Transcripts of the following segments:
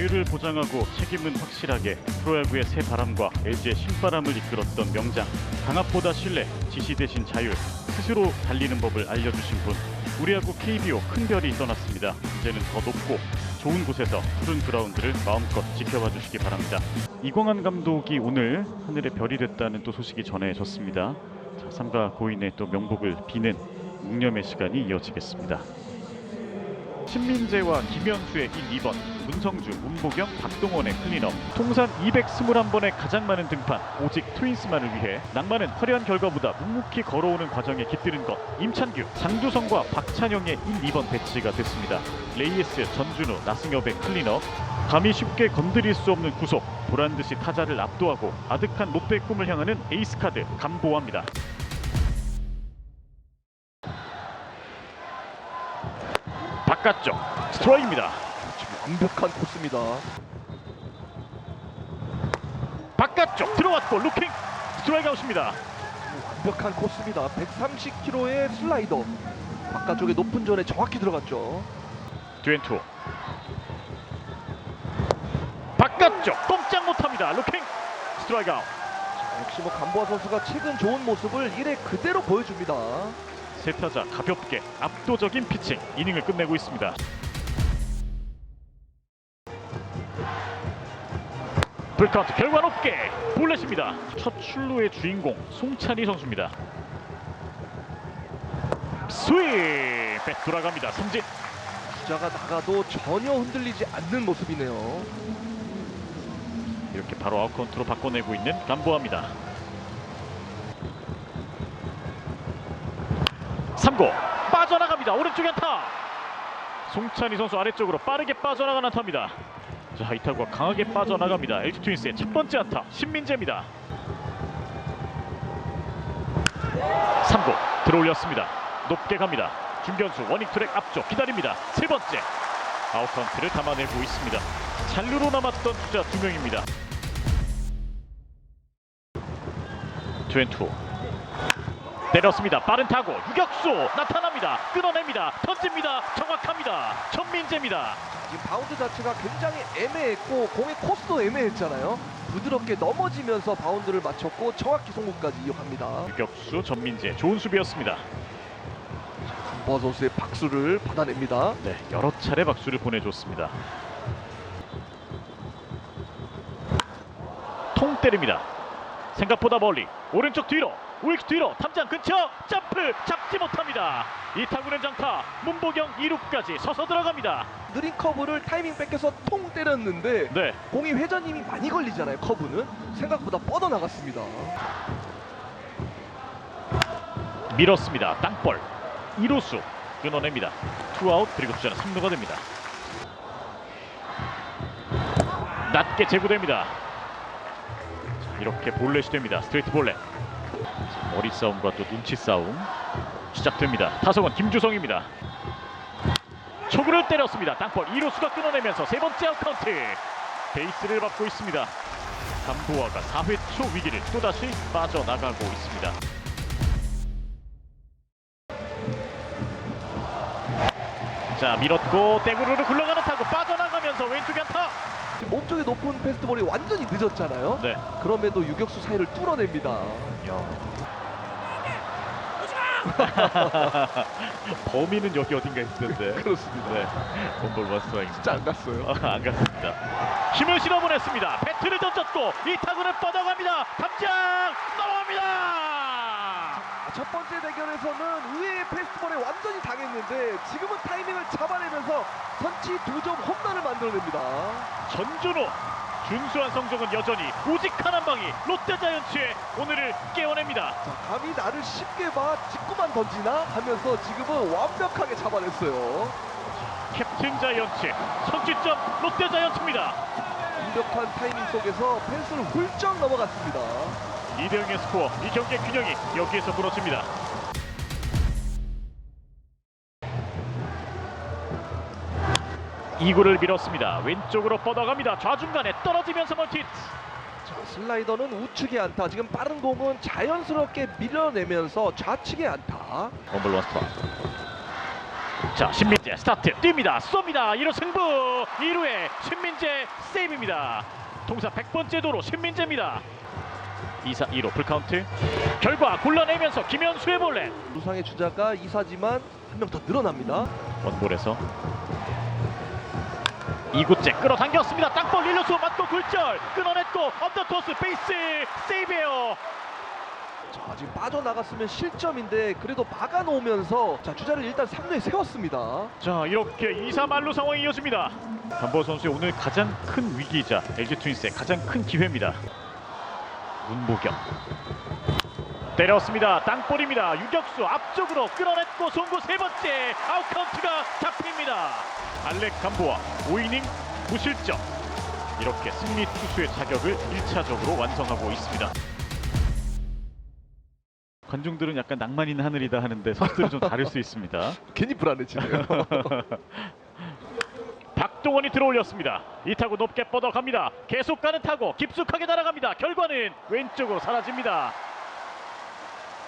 자유를 보장하고 책임은 확실하게 프로야구의 새 바람과 LG의 신바람을 이끌었던 명장 강압보다 신뢰, 지시 대신 자율 스스로 달리는 법을 알려주신 분 우리 야구 KBO 큰 별이 떠났습니다. 이제는 더 높고 좋은 곳에서 푸른 그라운드를 마음껏 지켜봐 주시기 바랍니다. 이광환 감독이 오늘 하늘의 별이 됐다는 또 소식이 전해졌습니다. 자, 삼가 고인의 또 명복을 비는 묵념의 시간이 이어지겠습니다. 신민재와 김현수의 1, 2번, 문성주, 문보경, 박동원의 클린업, 통산 221번의 가장 많은 등판, 오직 트윈스만을 위해 낭만은 화려한 결과보다 묵묵히 걸어오는 과정에 깃드는 것, 임찬규, 장두성과 박찬영의 1, 2번 배치가 됐습니다. 레이에스, 전준우, 나승엽의 클린업, 감히 쉽게 건드릴 수 없는 구속, 보란듯이 타자를 압도하고 아득한 롯데의 꿈을 향하는 에이스 카드 감보합니다. 바깥쪽 스트라이크입니다. 완벽한 코스입니다. 바깥쪽 들어왔고 루킹 스트라이크 아웃입니다. 완벽한 코스입니다. 130km의 슬라이더. 바깥쪽에 높은 존에 정확히 들어갔죠. 뒤엔투 바깥쪽 꼼짝 못합니다. 루킹 스트라이크 아웃 역시 뭐 감보아 선수가 최근 좋은 모습을 1회 그대로 보여줍니다. 세 타자 가볍게 압도적인 피칭 이닝을 끝내고 있습니다. 불카운트 결과 높게 볼넷입니다. 첫 출루의 주인공 송찬희 선수입니다. 스윙 백 돌아갑니다. 삼진 주자가 나가도 전혀 흔들리지 않는 모습이네요. 이렇게 바로 아웃카운트로 바꿔내고 있는 감보합니다. 맞고 빠져나갑니다. 오른쪽 안타. 송찬희 선수 아래쪽으로 빠르게 빠져나가는 안타입니다. 자, 이타구가 강하게 빠져나갑니다. LG 트윈스의 첫 번째 안타 신민재입니다. 3구 들어올렸습니다. 높게 갑니다. 중견수 원익 트랙 앞쪽 기다립니다. 세 번째 아웃카운트를 담아내고 있습니다. 잔류로 남았던 투자 두 명입니다. 22 내렸습니다. 빠른 타고 유격수 나타납니다. 끊어냅니다. 던집니다. 정확합니다. 천민재입니다. 지금 바운드 자체가 굉장히 애매했고 공의 코스도 애매했잖아요. 부드럽게 넘어지면서 바운드를 맞췄고 정확히 송구까지 이어갑니다. 유격수 전민재 좋은 수비였습니다. 강보아 선수의 박수를 받아냅니다. 네, 여러 차례 박수를 보내줬습니다. 통 때립니다. 생각보다 멀리 오른쪽 뒤로 우익 뒤로 탐장 근처 점프 잡지 못합니다. 이 타구는 장타 문보경 2루까지 서서 들어갑니다. 느린 커브를 타이밍 뺏겨서 통 때렸는데 네, 공이 회전힘이 많이 걸리잖아요. 커브는 생각보다 뻗어나갔습니다. 밀었습니다. 땅볼 2루수 끊어냅니다. 투아웃 그리고 주자는 3루가 됩니다. 낮게 제구됩니다. 자, 이렇게 볼넷이 됩니다. 스트레이트 볼넷. 자, 머리 싸움과 또 눈치 싸움 시작됩니다. 타석은 김주성입니다. 초구를 때렸습니다. 땅볼 2루수가 끊어내면서 세 번째 아웃 카운트. 베이스를 밟고 있습니다. 감보아가 4회 초 위기를 또다시 빠져나가고 있습니다. 자 밀었고 떼구르르 굴러가는 타구 빠져나가면서 왼쪽 안타 몸쪽에 높은 패스트볼이 완전히 늦었잖아요. 네. 그럼에도 유격수 사이를 뚫어냅니다. 범인은 여기 어딘가 있는데. 그렇습니다. 네. 본볼 원스트라이크 진짜 안 갔어요. 안 갔습니다. 힘을 실어보냈습니다. 배트를 던졌고 이 타구는 뻗어갑니다. 담장 넘어갑니다 첫 번째 대결에서는 의외의 패스트볼에 완전히 당했는데 지금은 타이밍을 잡아내면서 선취 두 점 홈런을 만들어냅니다. 전준호 준수한 성적은 여전히 오직 한한 방이 롯데자이언츠의 오늘을 깨워냅니다 자, 감히 나를 쉽게 봐 직구만 던지나 하면서 지금은 완벽하게 잡아냈어요. 캡틴 자이언츠 선취점 롯데자이언츠입니다 완벽한 타이밍 속에서 펜스를 훌쩍 넘어갔습니다. 2대0의 스코어. 이 경기의 균형이 여기에서 무너집니다. 이구를 밀었습니다. 왼쪽으로 뻗어갑니다. 좌중간에 떨어지면서 멀티 자, 슬라이더는 우측의 안타. 지금 빠른 공은 자연스럽게 밀어내면서 좌측의 안타. 원블 원스터 자 신민재 스타트. 뜁니다. 쏩니다. 1루 승부. 2루에 신민재 세이브입니다. 통산 100번째 도로 신민재입니다. 2사 2로 풀카운트 결과 골라내면서 김현수의 볼넷 부상의 주자가 이사지만 한 명 더 늘어납니다. 원볼에서 2구째 끌어당겼습니다. 땅볼 일루수 맞고 굴절 끊어냈고 언더토스 베이스 세이브예요. 자, 지금 빠져나갔으면 실점인데 그래도 막아놓으면서 자, 주자를 일단 3루에 세웠습니다. 자 이렇게 2사 만루 상황이 이어집니다. 담보 선수의 오늘 가장 큰 위기이자 LG 트윈스의 가장 큰 기회입니다. 문보경 때렸습니다. 땅볼입니다. 유격수 앞쪽으로 끌어냈고 송구 세 번째 아웃 카운트가 잡힙니다. 알렉 감보와 5이닝 무실점 이렇게 승리 투수의 자격을 1차적으로 완성하고 있습니다. 관중들은 약간 낭만 있는 하늘이다 하는데 선수들은 좀 다를 수 있습니다. 괜히 불안해지네요. 박동원이 들어올렸습니다. 이 타구 높게 뻗어갑니다. 계속 가는 타구 깊숙하게 날아갑니다. 결과는 왼쪽으로 사라집니다.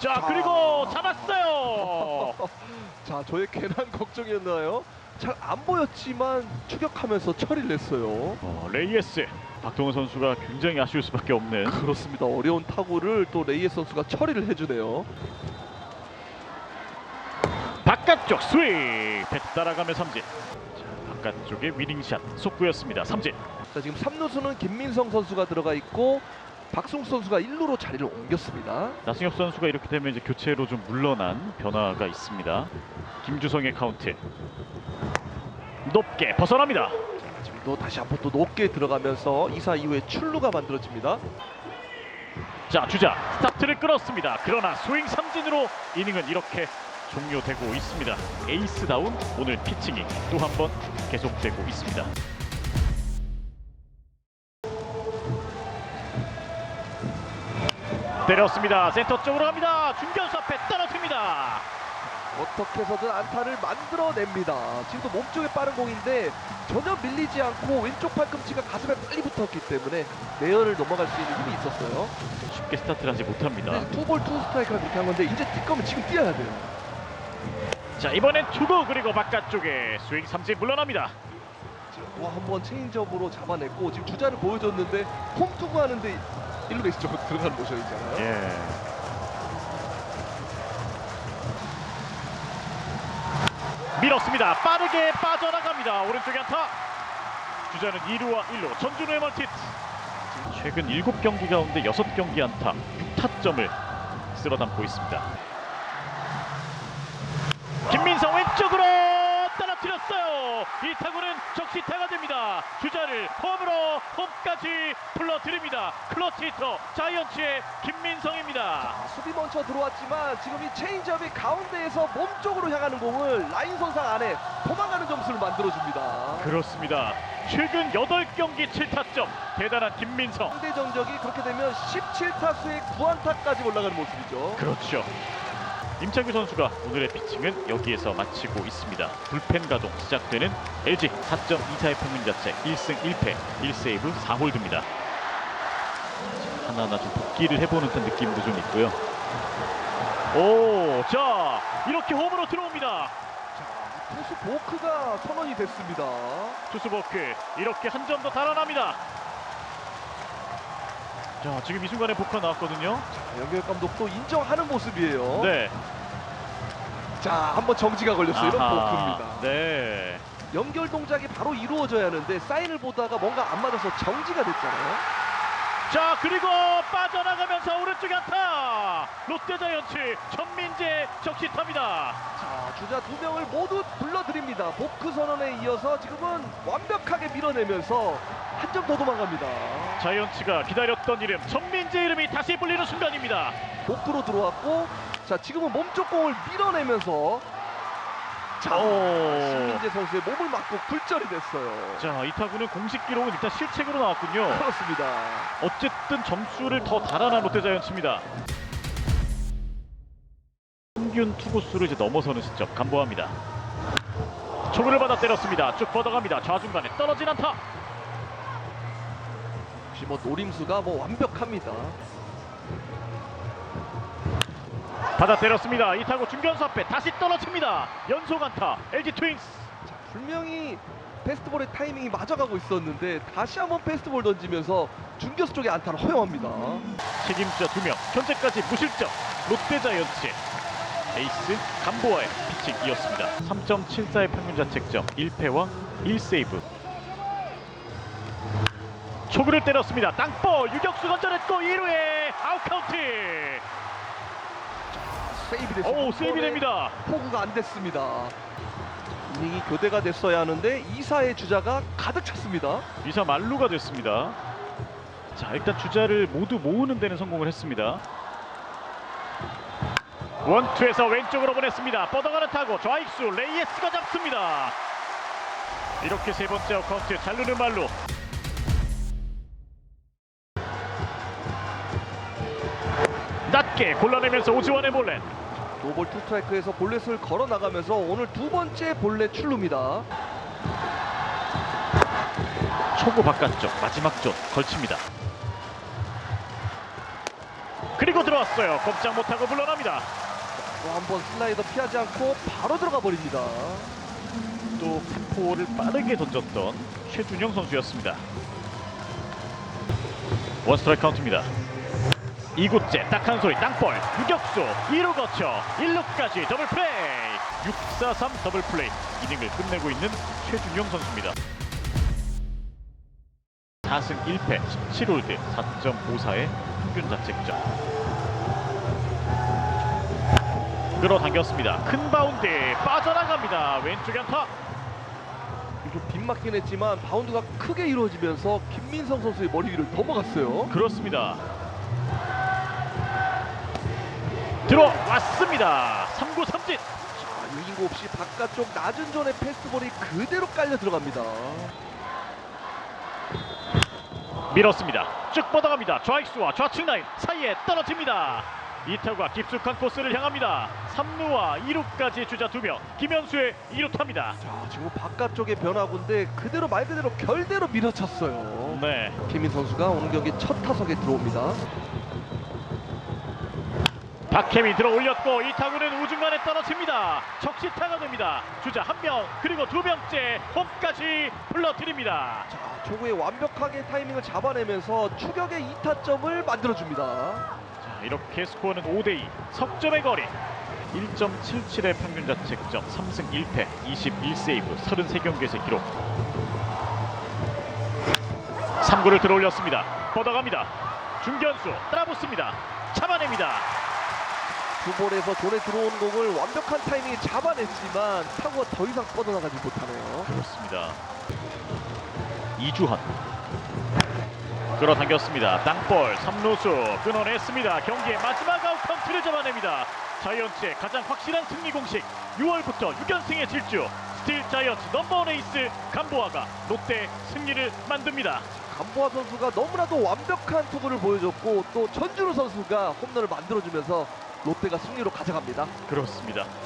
자 자. 그리고 잡았어요. 자, 저의 괜한 걱정이었나요? 잘 안 보였지만 추격하면서 처리를 했어요. 어, 레이에스 박동원 선수가 굉장히 아쉬울 수밖에 없는 그렇습니다. 어려운 타구를 또 레이에스 선수가 처리를 해주네요. 바깥쪽 스윙 배 따라가며 삼진. 자, 바깥쪽에 위닝샷 속구였습니다. 삼진. 자, 지금 3루수는 김민성 선수가 들어가 있고 박승수 선수가 1루로 자리를 옮겼습니다. 나승엽 선수가 이렇게 되면 이제 교체로 좀 물러난 변화가 있습니다. 김주성의 카운트 높게 벗어납니다. 지금 또 다시 한번 또 높게 들어가면서 2사 이후에 출루가 만들어집니다. 자 주자 스타트를 끌었습니다. 그러나 스윙 삼진으로 이닝은 이렇게 종료되고 있습니다. 에이스다운 오늘 피칭이 또 한 번 계속되고 있습니다. 때렸습니다. 센터 쪽으로 갑니다. 중견수 앞에 떨어집니다. 어떻게 해서든 안타를 만들어냅니다. 지금도 몸쪽에 빠른 공인데 전혀 밀리지 않고 왼쪽 팔꿈치가 가슴에 빨리 붙었기 때문에 내연을 넘어갈 수 있는 힘이 있었어요. 쉽게 스타트를 하지 못합니다. 근데 투볼 투 스트라이크를 그렇게 한 건데 이제 뒷검은 지금 뛰어야 돼요. 자 이번엔 투구 그리고 바깥쪽에 스윙 삼진 물러납니다. 와 한번 체인지업으로 잡아냈고 지금 주자를 보여줬는데 홈 투구 하는데 1루 베이스 쪽으로 들어가는 모션이잖아요. 예. 밀었습니다. 빠르게 빠져나갑니다. 오른쪽에 안타. 주자는 2루와 1루. 전준우의 멀티트. 최근 7경기 가운데 6경기 안타, 6타점을 쓸어 담고 있습니다. 김민성 왼쪽으로 이 타구는 적시타가 됩니다. 주자를 홈으로 홈까지 불러드립니다. 클러치 히터 자이언츠의 김민성입니다. 아, 수비 먼저 들어왔지만 지금 이 체인지업이 가운데에서 몸쪽으로 향하는 공을 라인 선상 안에 도망가는 점수를 만들어줍니다. 그렇습니다. 최근 8경기 7타점 대단한 김민성. 상대 정적이 그렇게 되면 17타수에 9안타까지 올라가는 모습이죠. 그렇죠. 임창규 선수가 오늘의 피칭은 여기에서 마치고 있습니다. 불펜 가동 시작되는 LG 4.24의 평균 자체 1승 1패 1세이브 4홀드입니다. 하나하나 좀 복귀를 해보는 듯한 느낌도 좀 있고요. 오, 자 이렇게 홈으로 들어옵니다. 투수 보크가 선언이 됐습니다. 투수버크 이렇게 한 점 더 달아납니다. 자 지금 이 순간에 복화 나왔거든요. 연결 감독도 인정하는 모습이에요. 네. 자, 한번 정지가 걸렸어요. 이런 아하, 보크입니다. 네. 연결 동작이 바로 이루어져야 하는데 사인을 보다가 뭔가 안 맞아서 정지가 됐잖아요. 자 그리고 빠져나가면서 오른쪽에 안타 롯데자이언츠 전민재 적시탑니다 자, 주자 두 명을 모두 불러드립니다. 보크 선언에 이어서 지금은 완벽하게 밀어내면서 한 점 더 도망갑니다. 자이언츠가 기다렸던 이름 전민재 이름이 다시 불리는 순간입니다 보크로 들어왔고, 자, 지금은 몸쪽 공을 밀어내면서 자, 오. 신민재 선수의 몸을 맞고 굴절이 됐어요. 자 이 타구는 공식 기록은 일단 실책으로 나왔군요 그렇습니다. 어쨌든 점수를 더 달아난 롯데자이언츠입니다 평균 투구수를 이제 넘어서는 시점 간보합니다 초구를 받아 때렸습니다 쭉 뻗어갑니다 좌중간에 떨어진 안타 역시 뭐 노림수가 뭐 완벽합니다. 받아 때렸습니다 이 타구 중견수 앞에 다시 떨어집니다 연속 안타 LG 트윈스 분명히 패스트볼의 타이밍이 맞아가고 있었는데 다시 한번 패스트볼 던지면서 중교수 쪽에 안타를 허용합니다. 책임자 두 명, 현재까지 무실점. 롯데자이언츠 에이스 감보아의 피칭이었습니다. 3.74의 평균 자책점, 1패와 1세이브. 초구를 때렸습니다. 땅볼 유격수 건져냈고 2루에 아웃카운트. 세이브 됐습니다. 오 세이브 됩니다. 포구가 안 됐습니다. 이닝이 교대가 됐어야 하는데 2사의 주자가 가득 찼습니다. 이사 말루가 됐습니다. 자 일단 주자를 모두 모으는 데는 성공을 했습니다. 원투에서 왼쪽으로 보냈습니다. 뻗어가는 타고 좌익수 레이에스가 잡습니다. 이렇게 세 번째 아웃카운트 잘르는 말루. 낮게 골라내면서 오지환의 볼넷. 노볼 투 스트라이크에서 볼넷을 걸어 나가면서 오늘 두 번째 볼넷 출루입니다. 초구 바깥쪽 마지막 존 걸칩니다. 그리고 들어왔어요. 꼼짝 못하고 물러납니다. 또 한 번 슬라이더 피하지 않고 바로 들어가 버립니다. 또 템포를 빠르게 던졌던 최준영 선수였습니다. 원 스트라이크 카운트입니다. 이구째 딱한 소리 땅볼 유격수 2루 거쳐 1루까지 더블 플레이 643 더블 플레이 이닝을 끝내고 있는 최준영 선수입니다. 4승 1패 17홀드 4.54의 평균 자책점 끌어당겼습니다. 큰 바운드 빠져나갑니다. 왼쪽 안타 좀 빗맞긴 했지만 바운드가 크게 이루어지면서 김민성 선수의 머리 위를 넘어갔어요. 그렇습니다. 들어왔습니다. 3구 삼진. 자, 유인구 없이 바깥쪽 낮은 존의 패스트볼이 그대로 깔려 들어갑니다. 밀었습니다. 쭉 뻗어갑니다. 좌익수와 좌측 라인 사이에 떨어집니다. 이타구가 깊숙한 코스를 향합니다. 3루와 2루까지 주자 2명. 김현수의 2루타입니다. 자, 지금 바깥쪽의 변화구인데 그대로 말 그대로 결대로 밀어쳤어요. 네. 김민 선수가 오늘 경기 첫 타석에 들어옵니다. 박혜미 들어 올렸고 이 타구는 우중간에 떨어집니다. 적시타가 됩니다. 주자 한 명 그리고 두 명째 홈까지 불러드립니다. 자, 초구에 완벽하게 타이밍을 잡아내면서 추격의 2타점을 만들어줍니다. 자, 이렇게 스코어는 5대2 석점의 거리. 1.77의 평균 자책점. 3승 1패. 21세이브. 33경기에서 기록. 3구를 들어 올렸습니다. 뻗어갑니다. 중견수 따라붙습니다. 잡아냅니다 두 볼에서 존에 들어온 공을 완벽한 타이밍에 잡아냈지만 타구가 더 이상 뻗어나가지 못하네요. 그렇습니다. 이주헌 끌어당겼습니다. 땅볼 3루수 끊어냈습니다. 경기의 마지막 아웃 카운트를 잡아냅니다. 자이언츠의 가장 확실한 승리 공식 6월부터 6연승의 질주 스틸 자이언츠 넘버원 에이스 감보아가 롯데 승리를 만듭니다. 감보아 선수가 너무나도 완벽한 투구를 보여줬고 또 전준우 선수가 홈런을 만들어주면서 롯데가 승리로 가져갑니다. 그렇습니다